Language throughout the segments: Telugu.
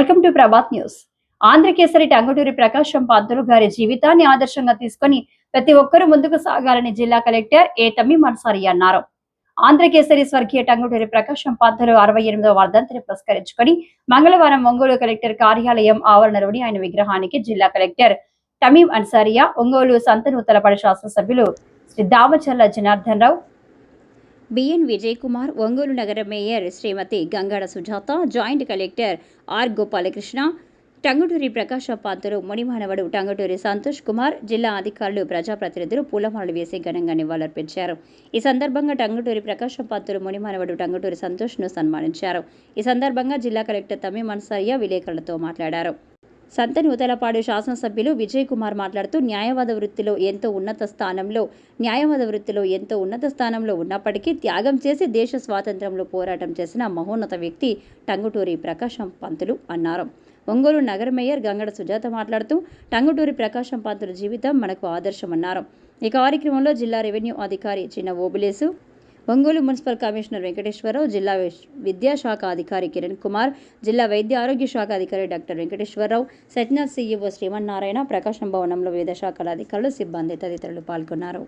Welcome to Prabhat news. Andhrakesari Tanguturi Prakasam Pantulu గారి జీవితాన్ని ఆదర్శంగా తీసుకుని ప్రతి ఒక్కరూ ముందుకు సాగాలని జిల్లా కలెక్టర్ ఏ మన్సారి అన్నారు. ఆంధ్రకేసరి స్వర్గీయ టంగుటూరి ప్రకాశం పంతులు అరవై ఎనిమిదవ వర్ధంతిని పురస్కరించుకొని మంగళవారం ఒంగోలు కలెక్టర్ కార్యాలయం ఆవరణలోని ఆయన విగ్రహానికి జిల్లా కలెక్టర్ తమీం అన్సారియా ఒంగోలు సంతనూతలపడి శాసనసభ్యులు శ్రీ దామచర్ల జనార్దన్ రావు బిఎన్ విజయ్ కుమార్ ఒంగోలు నగర mayor Shrimati Gangada Sujatha joint collector R Gopalakrishna Tanguturi ప్రకాశ పాత్రలు మునిమానవడు టంగుటూరి సంతోష్ కుమార్ జిల్లా అధికారులు ప్రజాప్రతినిధులు పూలమాలలు వేసి ఘనంగా నివాళులర్పించారు ఈ సందర్భంగా టంగుటూరి ప్రకాశం పాత్రలు మునిమానవడు టంగుటూరి సంతోష్ను సన్మానించారు. ఈ సందర్భంగా జిల్లా కలెక్టర్ తమ్మి మన్సరియా విలేకరులతో మాట్లాడారు. సంతనూతలపాడు శాసనసభ్యులు విజయ్ కుమార్ మాట్లాడుతూ న్యాయవాద వృత్తిలో ఎంతో ఉన్నత స్థానంలో న్యాయవాద వృత్తిలో ఎంతో ఉన్నత స్థానంలో ఉన్నప్పటికీ త్యాగం చేసి దేశ స్వాతంత్ర్యంలో పోరాటం చేసిన మహోన్నత వ్యక్తి టంగుటూరి ప్రకాశం పంతులు అన్నారు. ఒంగోలు నగర మేయర్ గంగడ సుజాత మాట్లాడుతూ టంగుటూరి ప్రకాశం పంతుల జీవితం మనకు ఆదర్శమన్నారు. ఈ కార్యక్రమంలో జిల్లా రెవెన్యూ అధికారి చిన్న ఓబులేసు ఒంగోలు మున్సిపల్ కమిషనర్ వెంకటేశ్వరరావు జిల్లా విద్యాశాఖ అధికారి కిరణ్ కుమార్ జిల్లా వైద్య ఆరోగ్య శాఖ అధికారి డాక్టర్ వెంకటేశ్వరరావు సెట్నర్ సీఈఓ శ్రీమన్నారాయణ ప్రకాశం భవనంలో వివిధ శాఖల అధికారులు సిబ్బంది తదితరులు పాల్గొన్నారు.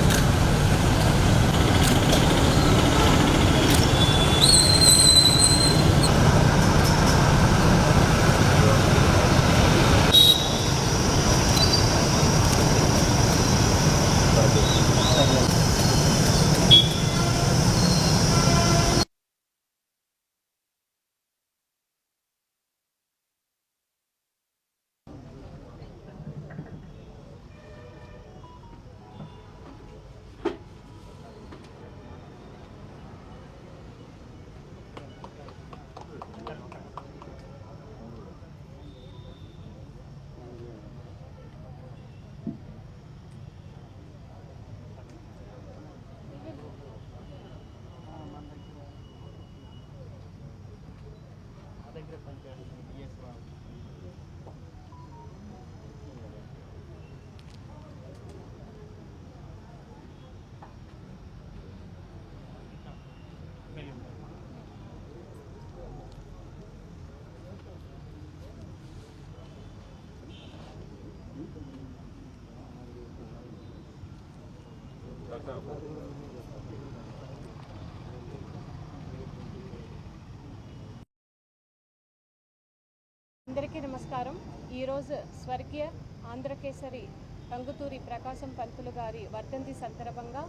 అందరికీ నమస్కారం. ఈరోజు స్వర్గీయ ఆంధ్రకేసరి టంగుతూరి ప్రకాశం పంతులు గారి వర్ధంతి సందర్భంగా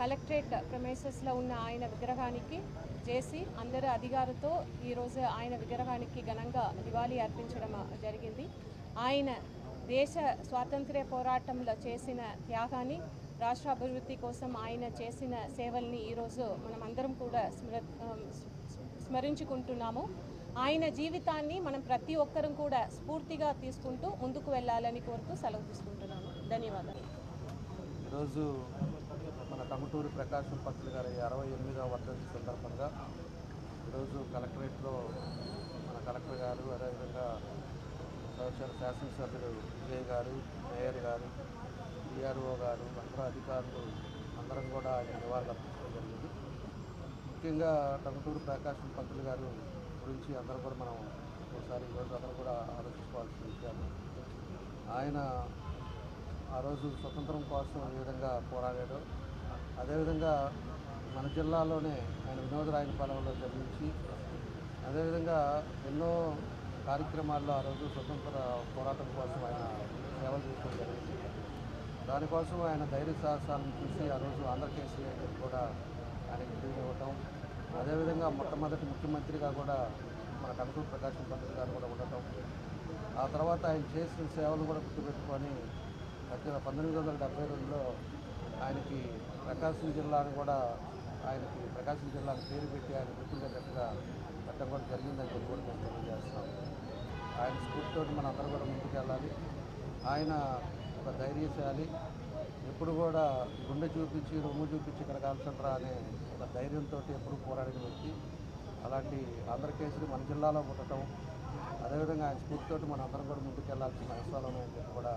కలెక్టరేట్ ప్రమేసెస్లో ఉన్న ఆయన విగ్రహానికి చేసి అందరు అధికారులతో ఈరోజు ఆయన విగ్రహానికి ఘనంగా నివాళి అర్పించడం జరిగింది. ఆయన దేశ స్వాతంత్ర్య పోరాటంలో చేసిన త్యాగాన్ని రాష్ట్ర అభివృద్ధి కోసం ఆయన చేసిన సేవల్ని ఈరోజు మనం అందరం కూడా స్మర స్మరించుకుంటున్నాము. ఆయన జీవితాన్ని మనం ప్రతి ఒక్కరం కూడా స్ఫూర్తిగా తీసుకుంటూ ముందుకు వెళ్ళాలని కోరుతూ సెలవు తీసుకుంటున్నాను. ధన్యవాదాలు. ఈరోజు మన టంగుటూరి ప్రకాశం పంతులు గారి అరవై ఎనిమిదవ వర్ధంతి సందర్భంగా ఈరోజు కలెక్టరేట్లో మన కలెక్టర్ గారు అదేవిధంగా శాసనసభ్యులు విజయ్ గారు మేయర్ గారు డిఆర్ఓ గారు అందరూ అధికారులు అందరం కూడా ఆయన నివాళులు అర్పించడం జరిగింది. ముఖ్యంగా టంగుటూరు ప్రకాశం పంతులు గారు గురించి అందరూ కూడా మనం ఒకసారి ఈరోజు అందరూ కూడా ఆలోచించుకోవాల్సిన విషయాలు. ఆయన ఆ రోజు స్వతంత్రం కోసం ఏ విధంగా పోరాడాడో అదేవిధంగా మన జిల్లాలోనే ఆయన వినోదరాయన పొలంలో జన్మించి అదేవిధంగా ఎన్నో కార్యక్రమాల్లో ఆ రోజు స్వతంత్ర పోరాటం కోసం ఆయన సేవ దానికోసం ఆయన ధైర్య సాహసాలను చూసి ఆ రోజు ఆంధ్ర కేసీఆర్ కూడా ఆయనకి బిరుదు ఇవ్వటం. అదేవిధంగా మొట్టమొదటి ముఖ్యమంత్రిగా కూడా మన కనకూరు ప్రకాశం పంతులు గారు కూడా ఉండటం. ఆ తర్వాత ఆయన చేసిన సేవలు కూడా గుర్తుపెట్టుకొని ప్రతి పంతొమ్మిది వందల డెబ్బై రెండులో ఆయనకి ప్రకాశం జిల్లాను కూడా ఆయనకి ప్రకాశం జిల్లాకు పేరు పెట్టి ఆయన గుర్తుండేటట్టుగా పెట్టడం కూడా జరిగిందని చెప్పి కూడా మేము తెలియజేస్తాం ఆయన స్ఫూర్తితో మన అందరూ కూడా ముందుకు వెళ్ళాలి ఆయన ఒక ధైర్యశాలి ఎప్పుడు కూడా గుండె చూపించి రొమ్ము చూపించి ఇక్కడ కాల్చండ్రా అనే ఒక ధైర్యంతో ఎప్పుడు పోరాడిన వ్యక్తి. అలాంటి ఆంధ్రకేసరి మన జిల్లాలో ఉండటం అదేవిధంగా ఆయన స్ఫూర్తితోటి మన అందరం కూడా ముందుకెళ్ళాల్సిన అవసరాలు ఉన్నాయని చెప్పి కూడా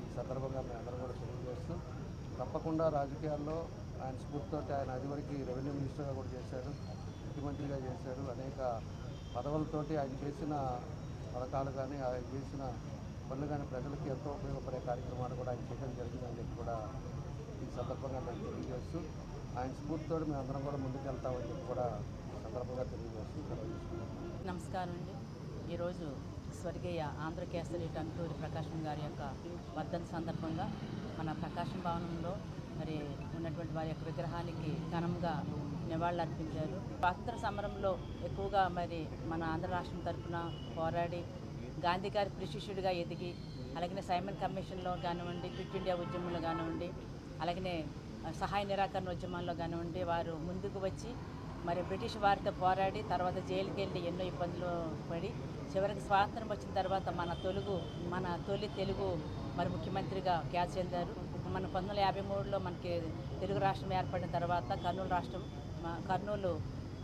ఈ సందర్భంగా మేము అందరం కూడా తెలియజేస్తూ తప్పకుండా రాజకీయాల్లో ఆయన స్ఫూర్తితోటి ఆయన అదివరకు రెవెన్యూ మినిస్టర్గా కూడా చేశారు ముఖ్యమంత్రిగా చేశారు అనేక పదవులతోటి ఆయన చేసిన పథకాలు కానీ ఆయన చేసిన పనులు కానీ ప్రజలకు ఎంతో ఉపయోగపడే కార్యక్రమాలు కూడా ఆయన చేయడం జరిగిందని చెప్పి కూడా ఈ సందర్భంగా నేను తెలియజేస్తూ ఆయన స్ఫూర్తితో మేము కూడా ముందుకెళ్తామని చెప్పి కూడా సందర్భంగా తెలియజేస్తూ నమస్కారం అండి. ఈరోజు స్వర్గీయ ఆంధ్రకేసరి టంటూరి ప్రకాశం గారి యొక్క వర్ధంతి సందర్భంగా మన ప్రకాశం భవనంలో మరి ఉన్నటువంటి వారి యొక్క విగ్రహానికి ఘనంగా నివాళులర్పించారు స్వాతంత్ర సమరంలో ఎక్కువగా మరి మన ఆంధ్ర రాష్ట్రం తరఫున పోరాడి గాంధీ గారి ప్రశిష్యుడిగా ఎదిగి అలాగనే సైమన్ కమిషన్లో కానివ్వండి క్విట్ ఇండియా ఉద్యమంలో కానివ్వండి అలాగనే సహాయ నిరాకరణ ఉద్యమాల్లో కానివ్వండి వారు ముందుకు వచ్చి మరి బ్రిటిష్ వారితో పోరాడి తర్వాత జైలుకి వెళ్ళి ఎన్నో ఇబ్బందులు పడి చివరికి స్వాతంత్రం వచ్చిన తర్వాత మన తెలుగు మన తొలి తెలుగు మరి ముఖ్యమంత్రిగా క్యాచ్ చెందారు. మన పంతొమ్మిది వందల యాభై మూడులో మనకి తెలుగు రాష్ట్రం ఏర్పడిన తర్వాత కర్నూలు రాష్ట్రం కర్నూలు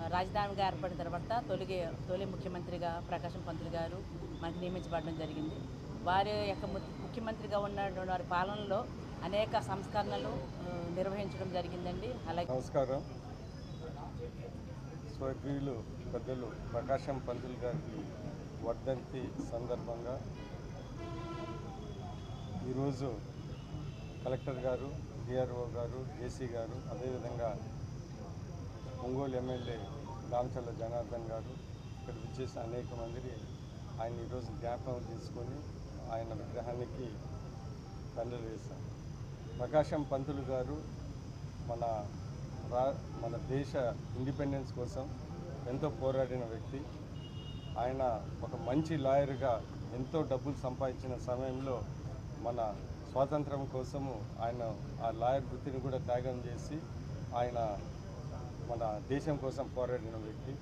రాజధానిగా ఏర్పడిన తర్వాత తొలిగే తొలి ముఖ్యమంత్రిగా ప్రకాశం పంతులు గారు మనకి నియమించబడడం జరిగింది. వారి యొక్క ము- ముఖ్యమంత్రిగా ఉన్న వారి పాలనలో అనేక సంస్కరణలు నిర్వహించడం జరిగిందండి. అలాగే నమస్కారం. స్వర్గీయులు పెద్దలు ప్రకాశం పంతులు గారికి వర్ధంతి సందర్భంగా ఈరోజు కలెక్టర్ గారు డిఆర్ఓ గారు జేసీ గారు అదేవిధంగా ఒంగోలు ఎమ్మెల్యే దామచల్ల జనార్దన్ గారు ఇక్కడ విచ్చేసిన అనేక మంది ఆయన ఈరోజు జ్ఞాపకం తీసుకొని ఆయన విగ్రహానికి దండలు వేశారు. ప్రకాశం పంతులు గారు మన రా మన దేశ ఇండిపెండెన్స్ కోసం ఎంతో పోరాడిన వ్యక్తి. ఆయన ఒక మంచి లాయర్గా ఎంతో డబ్బులు సంపాదించిన సమయంలో మన స్వాతంత్రం కోసము ఆయన ఆ లాయర్ వృత్తిని కూడా త్యాగం చేసి ఆయన మన దేశం కోసం పోరాడిన వ్యక్తి.